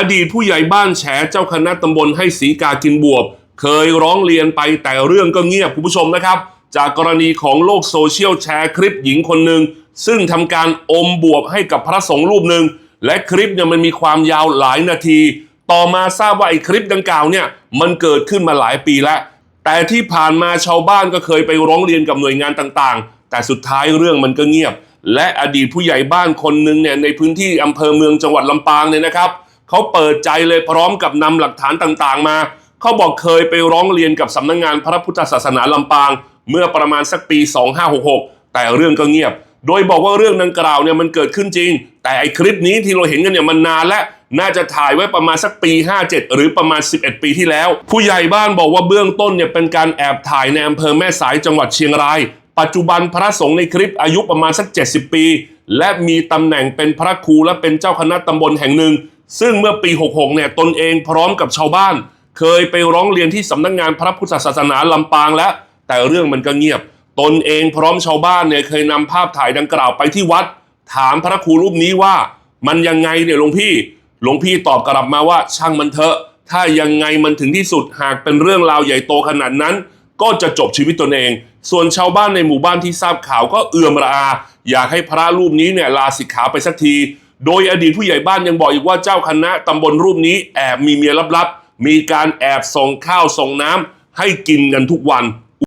อดีตผู้ใหญ่บ้านแฉเจ้าคณะตำบลให้สีกากินบวบ เคยร้องเรียนไปแต่เรื่องก็เงียบคุณผู้ชมนะครับ จากกรณีของโลกโซเชียลแชร์คลิปหญิงคนหนึ่งซึ่งทำการอมบวบให้กับพระสงฆ์รูปหนึ่งและคลิปเนี่ยมันมีความยาวหลายนาที ต่อมาทราบว่าไอ้คลิปดังกล่าวเนี่ยมันเกิดขึ้นมาหลายปีแล้ว แต่ที่ผ่านมาชาวบ้านก็เคยไปร้องเรียนกับหน่วยงานต่างๆ แต่สุดท้ายเรื่องมันก็เงียบ และอดีตผู้ใหญ่บ้านคนหนึ่งเนี่ยในพื้นที่อำเภอเมืองจังหวัดลำปางเนี่ยนะครับ เขาเปิดใจเลยพร้อมกับนำหลักฐานต่างๆ มา เขาบอกเคยไปร้องเรียนกับสำนักงานพระพุทธศาสนาลำปาง เมื่อประมาณสักปี 2566 แต่เรื่องก็เงียบ โดยบอกว่าเรื่องดังกล่าวเนี่ยมันเกิดขึ้นจริง แต่ไอคลิปนี้ที่เราเห็นกันเนี่ยมันนานและน่าจะถ่ายไว้ประมาณสักปี 57 หรือประมาณ 11 ปีที่แล้ว ผู้ใหญ่บ้านบอกว่าเบื้องต้นเนี่ยเป็นการแอบถ่ายในอำเภอแม่สายจังหวัดเชียงราย ปัจจุบันพระสงฆ์ในคลิปอายุประมาณสัก 70 ปี และมีตำแหน่งเป็นพระครูและเป็นเจ้าคณะตำบลแห่งหนึ่ง ซึ่งเมื่อปี 66 เนี่ยตนเองพร้อมกับชาวบ้าน เคยไปร้องเรียนที่สำนักงานพระพุทธศาสนาลำปางแล้ว แต่เรื่องมันก็เงียบ ตนเองพร้อมชาวบ้านเนี่ยเคยนำภาพถ่ายดังกล่าวไปที่วัด ถามพระครูรูปนี้ว่ามันยังไงเนี่ยหลวงพี่ หลวงพี่ตอบกลับมาว่าช่างมันเถอะ ถ้ายังไงมันถึงที่สุดหากเป็นเรื่องราวใหญ่โตขนาดนั้น ก็จะจบชีวิตตนเอง ส่วนชาวบ้านในหมู่บ้านที่ทราบข่าวก็เอื่อมระอา อยากให้พระรูปนี้เนี่ยลาสิกขาไปสักที โดยอดีตผู้ใหญ่บ้านยังบอกอีกว่าเจ้าคณะตำบลรูปนี้แอบมีเมียลับๆ มีการแอบส่งข้าวส่งน้ำให้กินกันทุกวัน